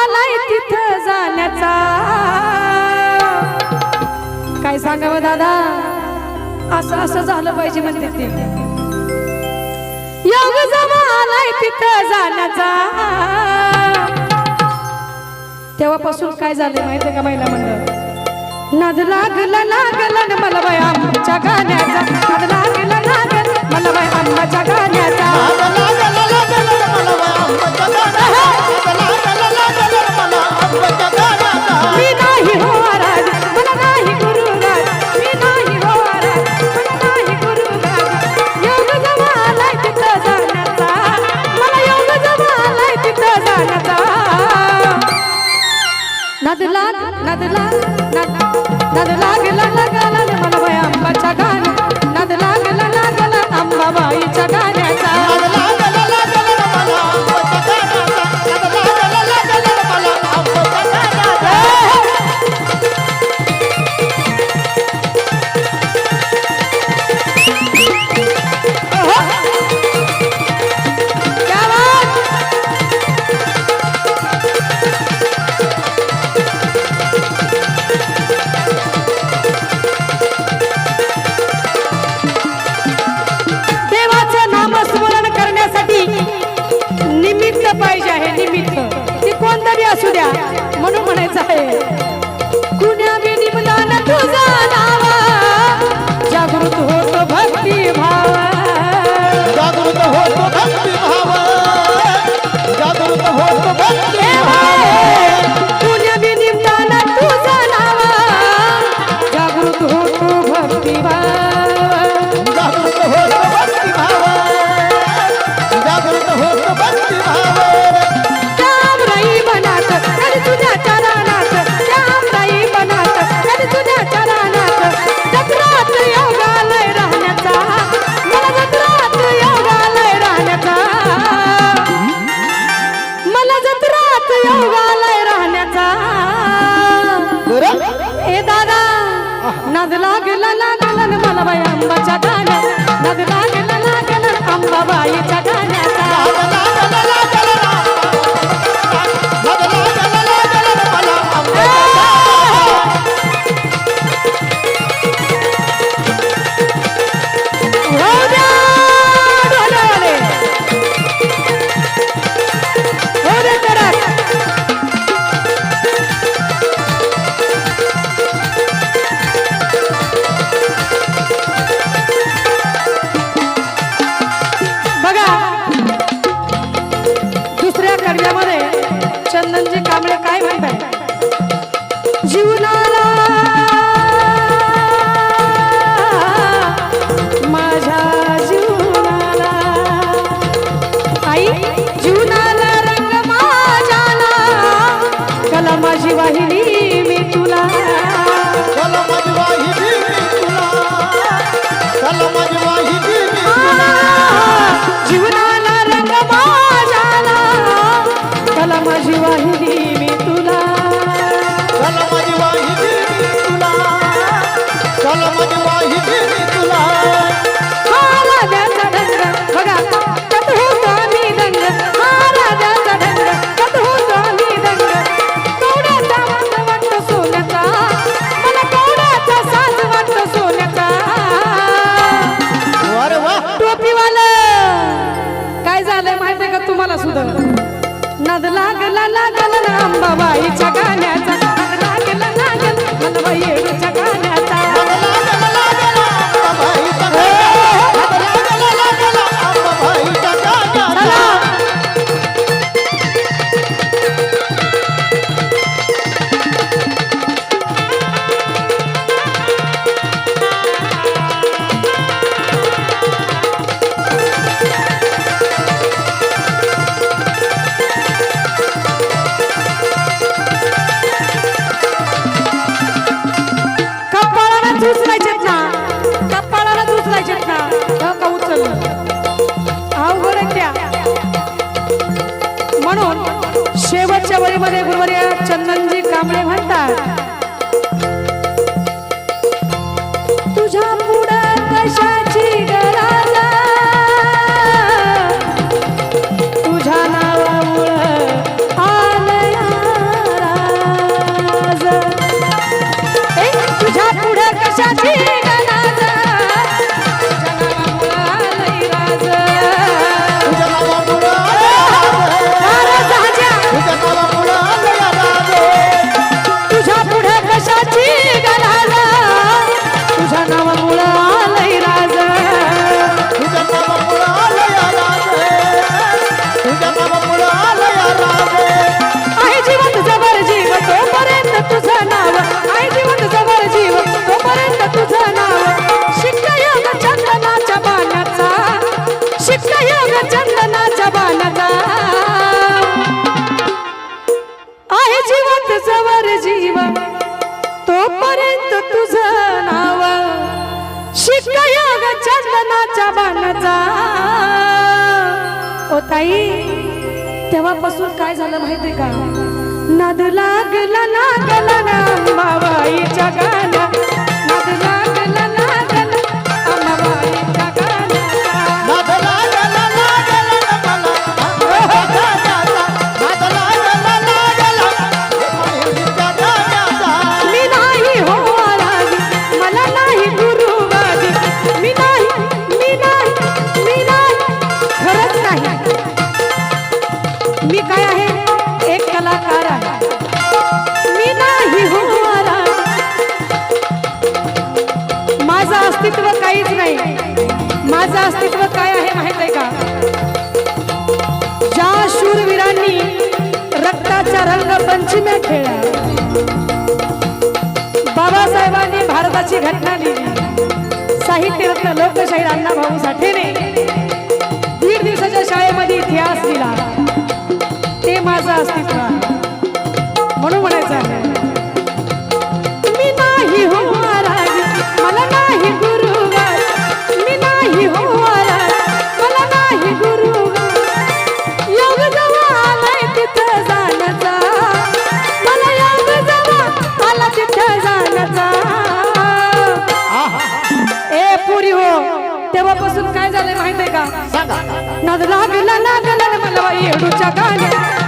आलाय तिथं जाण्याचा. काय सांगावं दादा? असं असं झालं पाहिजे म्हणते ते. योग जमा आलाय तिथं जाण्याचा. तेव्हापासून काय झालं माहिती का महिला म्हणलं नद लागला लागला मला बाय आमच्या गाण्याचा. नद लागला लागल मला बाय आमच्या गाण्याचा. నది లాగ్ నది లాగ్ నది లాగ్ లగలని మనబై అంబ చగాని నది లాగ్ లగల అంబబాయి చగాని असू द्या म्हणून म्हणायचं आहे. कुण्या विधी तुझा Machado. माझी वाहिली मी तुला. चल माझी वाहिली तुला. चल तोपर्यंत तुझ नाव शिकयोग चंदनाच्या बाणाचा. ओ ताई तेव्हापासून काय झालं माहितीये का? नद लागला लागला ना तुमची मॅ खेळा. बाबासाहेबांनी भारताची घटना लिहिली. साहित्यरत्न लोकशाहीर अण्णाभाऊ साठेने दीड दिवसाच्या शाळेमध्ये इतिहास दिला. ते माझं अस्तित्व म्हणून म्हणायचं आहे. लाडूच्या गाण्या